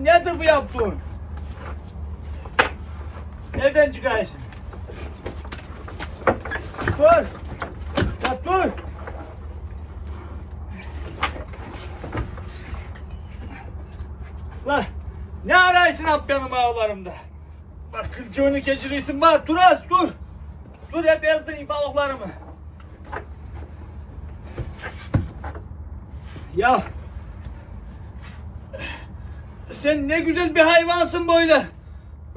Bu nedir bu yaptığın? Nereden çıkarsın? Dur. Ya dur. La ne arıyorsun hep benim ağlarımda? Bak kılcığını geçirirsin bak dur az dur. Dur hep ezdin balıklarımı. Ya sen ne güzel bir hayvansın böyle.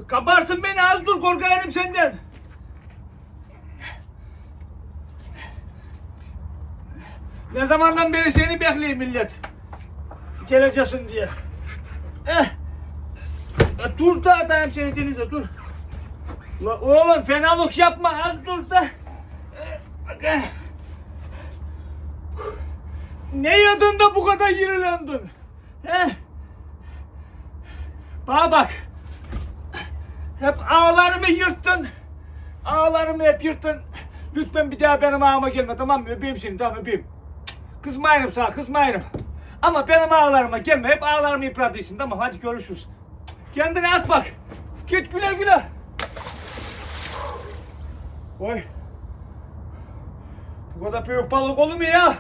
Kabarsın beni az dur korkarım senden. Ne zamandan beri seni bekliyor millet. Geleceksin diye. Eh. E, Dur da atayım seni denize dur. La oğlum fenalık yapma az dur da. Eh, eh. Ne yadın da bu kadar yürülendin? He? Bana bak. Hep ağlarımı yırttın. Ağlarımı hep yırttın. Lütfen bir daha benim ağıma gelme tamam mı? Öpeyim seni tamam öpeyim. Kızmayırım sana kızmayırım. Ama benim ağlarıma gelme. Hep ağlarımı yıpratıysın tamam hadi görüşürüz. Kendine az bak. Git güle güle. Oy. Bu kadar büyük balık olur mu ya?